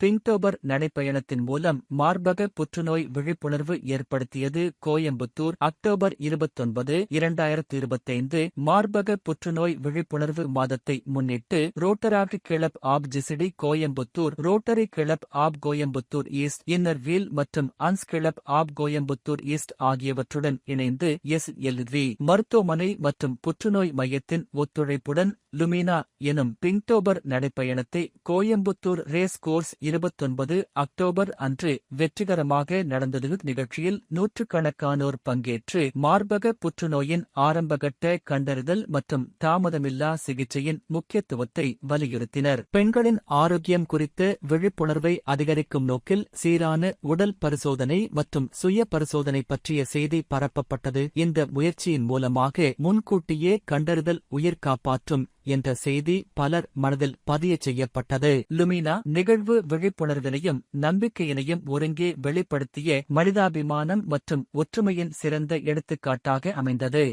பிங்டோபர் நடைப்பயணத்தின் மூலம் மார்பக புற்றுநோய் விழிப்புணர்வு ஏற்படுத்தியது. கோயம்புத்தூர் அக்டோபர் இருபத்தொன்பது இரண்டாயிரத்து இருபத்தைந்து மார்பக புற்றுநோய் விழிப்புணர்வு மாதத்தை முன்னிட்டு rotaract club of GCT Coimbatore rotary club of Coimbatore east inner wheel மற்றும் Anns club of Coimbatore east ஆகியவற்றுடன் இணைந்து எஸ் எல்வி மருத்துவமனை மற்றும் புற்றுநோய் மையத்தின் ஒத்துழைப்புடன் லுமினா எனும் பிங்டோபர் நடைப்பயணத்தை கோயம்புத்தூர் ரேஸ் கோர்ஸ் இருபத்தொன்பது அக்டோபர் அன்று வெற்றிகரமாக நடந்தது. நிகழ்ச்சியில் நூற்றுக்கணக்கானோர் பங்கேற்று மார்பக புற்றுநோயின் ஆரம்பகட்ட கண்டறிதல் மற்றும் தாமதமில்லா சிகிச்சையின் முக்கியத்துவத்தை வலியுறுத்தினர். பெண்களின் ஆரோக்கியம் குறித்த விழிப்புணர்வை அதிகரிக்கும் நோக்கில் சீரான உடல் பரிசோதனை மற்றும் சுய பரிசோதனை பற்றிய செய்தி பரப்பப்பட்டது. இந்த முயற்சியின் மூலமாக முன்கூட்டியே கண்டறிதல் உயிர் காப்பாற்றும் என்ற செய்தி பலர் மனதில் பதிய செய்யப்பட்டது. லுமினா நிகழ்வு விழிப்புணர்வினையும் நம்பிக்கையினையும் ஒருங்கே வெளிப்படுத்திய மனிதாபிமானம் மற்றும் ஒற்றுமையின் சிறந்த எடுத்துக்காட்டாக அமைந்தது.